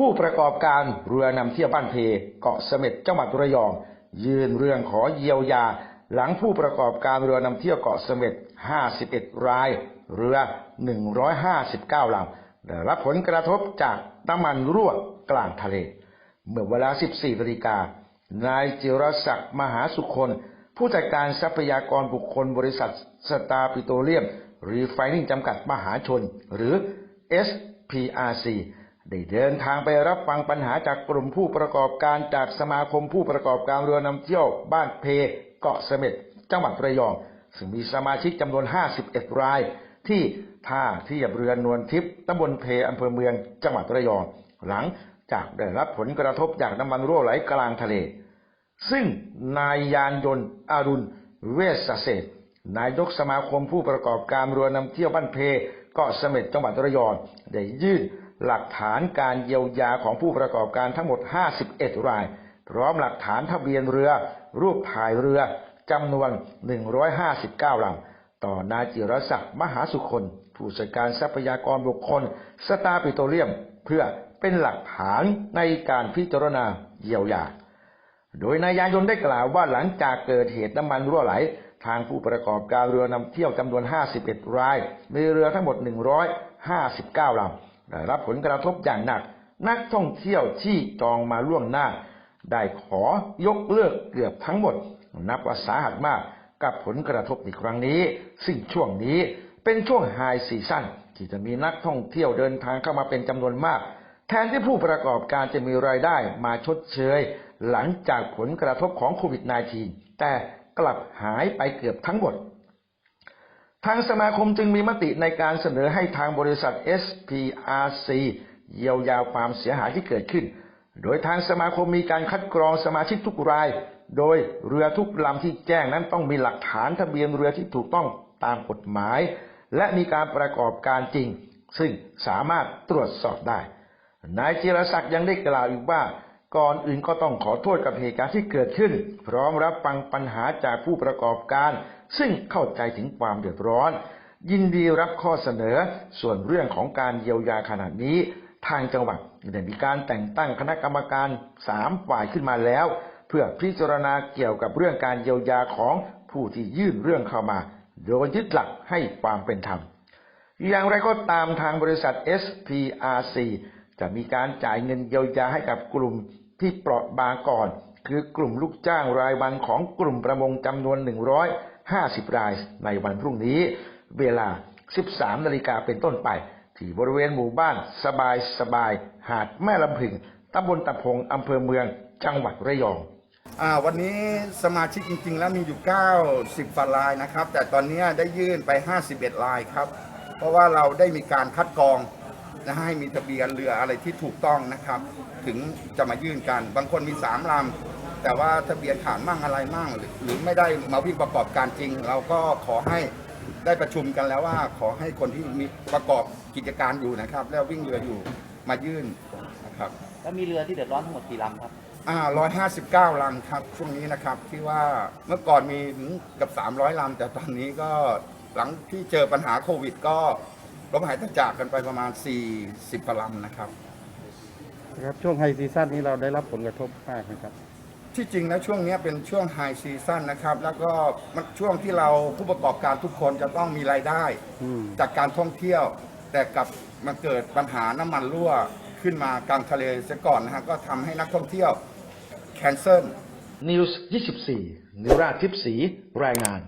ผู้ประกอบการเรือนำเที่ยวบ้านเพเกาะเสม็ดจังหวัดระยอง ยื่นเรื่องขอเยียวยา หลังผู้ประกอบการเรือนำเที่ยวเกาะเสม็ด 51 ราย เรือ 159ลำได้รับผลกระทบจากน้ำมันรั่วกลางทะเล เมื่อเวลา 14นาฬิกานายจิรศักดิ์มหาสุคนผู้จัดการทรัพยากรบุคคลบริษัทสตาร์ปิโตรเลียมรีไฟนิ่งจำกัดมหาชน หรือ SPRC ได้เดินทางไปรับฟังปัญหาจากกลุ่มผู้ประกอบการจากสมาคมผู้ประกอบการเรือนำเที่ยวบ้านเพเกาะเสม็ดจังหวัดระยอง ซึ่งมีสมาชิกจำนวน 51 ราย ที่ท่าเทียบเรือนวลทิพย์ตำบลเพอำเภอเมืองจังหวัดระยอง หลังจากได้รับผลกระทบจากน้ำมันรั่วไหลกลางทะเล ซึ่งนายยานยนต์อารุณเวชเศษนายกสมาคมผู้ประกอบการเรือนำเที่ยวบ้านเพเกาะเสม็ดจังหวัดระยองได้ยื่น หลักฐานการเยียวยาของผู้ประกอบการทั้งหมด 51 ราย พร้อมหลักฐานทะเบียนเรือ รูปถ่ายเรือจำนวน 159ลำต่อนายจิรศักดิ์มหาสุคนผู้จัดการทรัพยากรบุคคล สตาร์ปิโตเลียม เพื่อเป็นหลักฐานในการพิจารณาเยียวยา โดยนายยานยนต์ได้กล่าวว่าหลังจากเกิดเหตุน้ำมันรั่วไหล ทางผู้ประกอบการเรือนำเที่ยวจำนวน 51 ราย มีเรือทั้งหมด 159ลำ รับผลกระทบอย่างหนัก นักท่องเที่ยวที่จองมาล่วงหน้า ได้ขอยกเลิกเกือบทั้งหมด นับว่าสาหัสมากกับผลกระทบในครั้งนี้ ซึ่งช่วงนี้เป็นช่วงไฮซีซั่นที่จะมีนักท่องเที่ยวเดินทางเข้ามาเป็นจำนวนมาก แทนที่ผู้ประกอบการจะมีรายได้มาชดเชย หลังจากผลกระทบของโควิด -19 แต่กลับหายไปเกือบทั้งหมด ทางสมาคมจึงมีมติในการเสนอให้ทางบริษัท SPRC เยียวยาความเสียหายที่เกิดขึ้น โดยทางสมาคมมีการคัดกรองสมาชิกทุกราย โดยเรือทุกลำที่แจ้งนั้นต้องมีหลักฐานทะเบียนเรือที่ถูกต้องตามกฎหมาย และมีการประกอบการจริง ซึ่งสามารถตรวจสอบได้ นายจิรศักดิ์ยังได้กล่าวอีกว่า ก่อนอื่นก็ต้องขอโทษกับเหตุการณ์ที่เกิดขึ้น พร้อมรับฟังปัญหาจากผู้ประกอบการ ซึ่งเข้าใจถึงความเดือดร้อน ยินดีรับข้อเสนอส่วนเรื่องของการเยียวยาขนาดนี้ ทางจังหวัดได้มีการแต่งตั้งคณะกรรมการสามฝ่ายขึ้นมาแล้ว เพื่อพิจารณาเกี่ยวกับเรื่องการเยียวยาของผู้ที่ยื่นเรื่องเข้ามา โดยยึดหลักให้ความเป็นธรรม อย่างไรก็ตามทางบริษัท SPRC จะมีการจ่ายเงินเยียวยาให้กับกลุ่มที่เปราะบางก่อน คือกลุ่มลูกจ้างรายวันของกลุ่มประมงจำนวน 150 รายในวันพรุ่งนี้ เวลา 13 นาฬิกาเป็นต้นไป ที่บริเวณหมู่บ้านสบายสบาย หาดแม่ลำพึงตำบลตะพงอำเภอเมืองจังหวัดระยองอวันนี้สมาชิกจริง ๆ แล้วมีอยู่ 90ฝ่ารายนะครับ แต่ตอนนี้ได้ยื่นไป 51รายครับ เพราะว่าเราได้มีการคัดกรอง นะให้มีทะเบียนเรืออะไรที่ถูกต้องนะครับ ถึงจะมายื่นกัน บางคนมี3ลำแต่ว่าทะเบียนขาดมั่งอะไรมั่งหรือหรือไม่ได้มาวิ่งประกอบการจริง เราก็ขอให้ได้ประชุมกันแล้วว่า ขอให้คนที่มีประกอบกิจการอยู่นะครับ แล้ววิ่งเรืออยู่มายื่นนะครับแล้วมีเรือที่เดือดร้อนทั้งหมดกี่ลำครับอ่า159ลำครับ ช่วงนี้นะครับที่ว่าเมื่อก่อนมีถึงเกับ300ลำแต่ตอนนี้ก็หลังที่เจอปัญหาโควิดก็ ล้มหายตายจากกันไปประมาณ 40กว่าลำนะครับครับช่วงไฮซีซั่นนี้เราได้รับผลกระทบมากนะครับ ที่จริงแล้วช่วงนี้เป็นช่วงไฮซีซั่นนะครับ แล้วก็มันช่วงที่เราผู้ประกอบการทุกคนจะต้องมีรายได้ อืม จากการท่องเที่ยว แต่กลับมาเกิดปัญหาน้ำมันรั่วขึ้นมากลางทะเลเสียก่อนนะฮะก็ทำให้นักท่องเที่ยว แคนเซิล News 24 นิราชทิพย์ศรีรายงาน